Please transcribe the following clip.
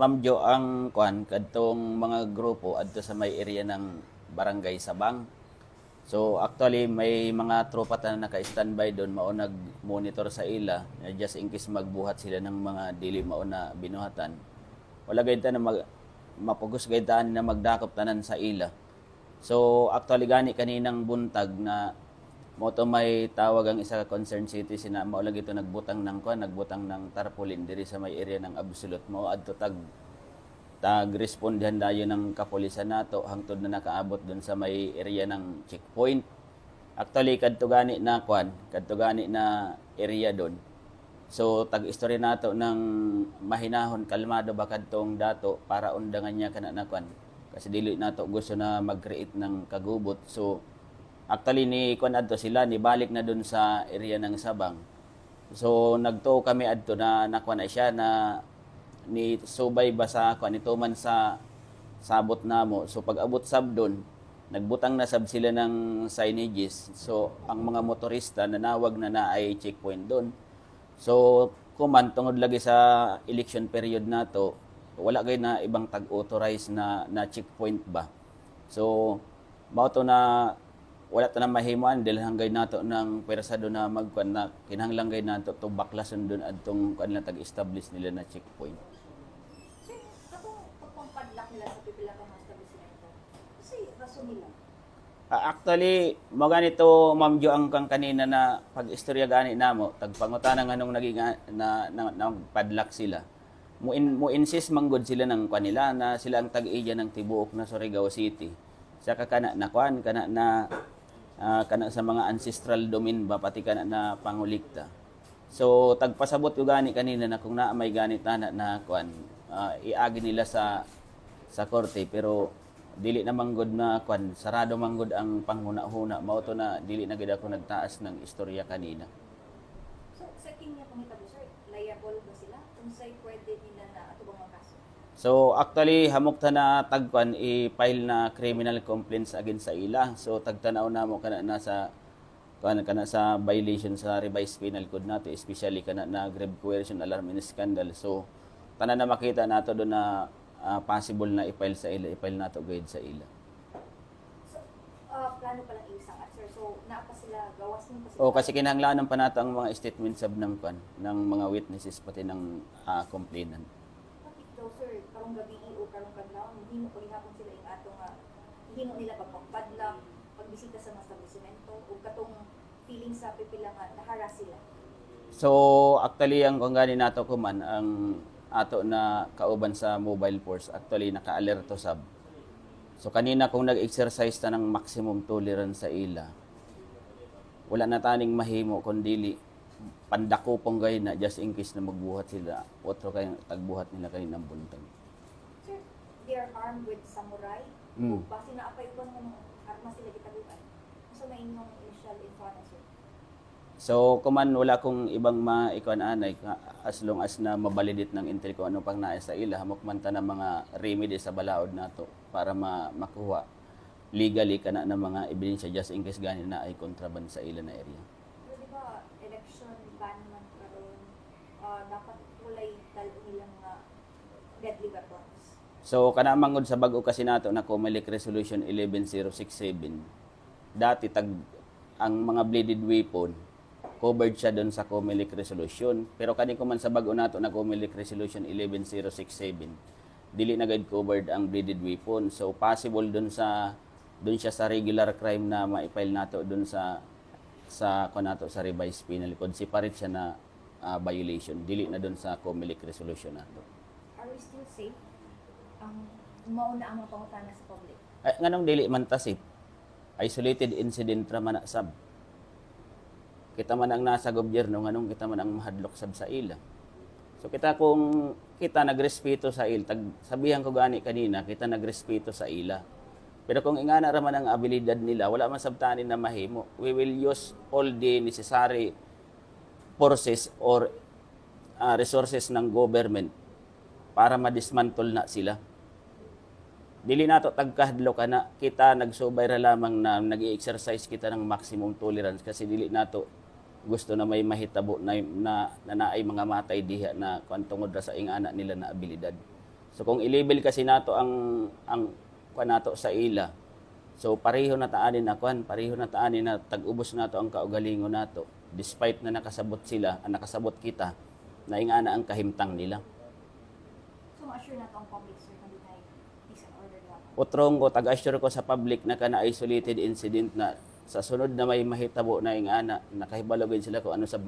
Ma'am Jo, ang kwan kadtong mga grupo adto sa may area ng Barangay Sabang. So actually may mga tropa ta na naka-standby doon mao nag-monitor sa ila just in case magbuhat sila ng mga dili mao na binuhatan. Wala gayud ta na mag mapugos gayud ta na magdakop tanan sa ila. So actually gani kaninang buntag na mo to may tawag ang isa ka concerned citizen na mao lang ito nagbutang ng kwan, nagbutang ng tarpaulin diri sa may area ng Absolute mo adto tag tag respondihan dayon ng kapulisan nato hangtod na nakaabot dun sa may area ng checkpoint. Actually kadto gani na kwan, kadto gani na area doon. So tag istorya nato ng mahinahon kalmado ba kadtong dato para undangan niya kana na kwan. Kasi dili nato gusto na mag-create ng kagubot. So actually ni kwan adto sila ni balik na doon sa area ng Sabang. So nagtuo kami adto na nakwan na siya na ni subay ba sa kwan ito man sa sabot namo. So pag abot sab doon, nagbutang na sab sila ng signages. So ang mga motorista nanawag na na ay checkpoint doon. So kuman tungod lagi sa election period nato, wala gay na ibang tag-authorize na na checkpoint ba. So mao to na wala ta na mahimuan dahil hanggay nato ng persado na magkuan na kinahanglan gay nato to baklason doon adtong kuan lang tag-establish nila na checkpoint. Sir, katong pagpampadlock nila sa pipila ka mga establishmento, kasi rason nila. Ah, actually, mo ganito Ma'am Jo ang kang kanina na pag-istorya gani namo, tagpangutanang anong naging ah, na, na, na padlock sila. Mo in, mo insist manggod sila ng kanila na sila ang tag-iya ng tibuok na Surigao City. Sa kana na kwan kana na ah, kana sa mga ancestral domain ba pati kana na pangulikta. So tagpasabot ko gani kanina na kung naa may ganit na na kwan ah, iagi nila sa sa korte pero dili na manggod na kwan sarado manggod ang panghuna-huna mao to na dili na gid ako nagtaas ng istorya kanina. So, sa king niya pangitabo, sir, liable ba sila? Kung sa'y pwede nila na ato bang mga kaso? So actually hamok ta na tagpan i-file na criminal complaints against sa ila. So tagtanaw na mo kana na sa kana kana sa violation sa revised penal code nato especially kana na grave coercion alarm and scandal. So tanan na makita nato do na ah, possible na i-file sa ila, i-file nato gayud sa ila. So, ah, plano pa lang isang at sir. So, naa pa sila, gawas mo pa sila. O kasi kinahanglanan pa nato ang mga statement sab ng pan ng mga witnesses pati ng ah, complainant. Daw, sir, karong gabi o karong kadlaw, himo paghihapon sila yung atong nga, himo nila pagpampadlang, pagbisita sa mga establishmento, o katong feeling sa pipila nga, naharas sila. So actually ang kung gani nato kuman ang ato na kauban sa mobile force actually naka-alerto sab. So kanina kung nag-exercise ta ng maximum tolerance sa ila, wala na taning mahimo kundi pandako pong gay na just in case na magbuhat sila. Otro kay tagbuhat nila kaninang buntag. Sir, they are armed with samurai. Mm. Base na apay ko ng arma sila gitaguan. So, na inyong initial info na, sir. So kuman wala kong ibang maikuan anay ka- as long as na mabalidit ng intel ko ano pang naay sa ila hamok man ta ng mga remedy sa balaod nato para ma makuha legally kana ng mga ebidensya just in case gani na ay contraband sa ila na area. Pero di ba, election ban man karon ah, dapat tulay dalo nilang mga deadly weapons. So kana mangod sa bag-o kasi nato na Comelec Resolution 11067 dati tag ang mga bladed weapon covered siya doon sa Comelec Resolution. Pero kani ko man sa bag-o nato na Comelec Resolution 11067 dili na gayud covered ang bladed weapon. So possible doon sa doon siya sa regular crime na ma-file nato doon sa sa ko nato sa revised penal code separate siya na ah, violation dili na doon sa Comelec Resolution nato. Are we still safe? Ang mauna ang mga pangutana sa public. Ay, nganong dili man tasip? Isolated incident ra man sab. Kita man ang nasa gobyerno, nganong kita man ang mahadlok sab sa ila. So kita kung kita nagrespeto sa il, tag, sabihan ko gani kanina, kita nagrespeto sa ila. Pero kung ingana ra man ang abilidad nila, wala man sabtanin na mahimo. We will use all the necessary forces or ah, resources ng government para ma-dismantle na sila. Dili nato tagkahadlo ka na kita nagsubay ra lamang na nag-exercise kita ng maximum tolerance kasi dili nato gusto na may mahitabo na na, na naay mga matay diha na kung tungod ra sa ingana nila na abilidad. So kung i-label kasi nato ang ang kuan nato sa ila. So pareho na taanin na kuan, pareho na taanin na tag-ubos nato ang kaugalingon nato despite na nakasabot sila, ang nakasabot kita na ingana ang kahimtang nila. So, ma-assure na to ang public, sir, na tayo peace and order. Utrong ko tag-assure ko sa public na kana isolated incident na sa sunod na may mahitabo na ingana nakahibalogin sila kung ano sa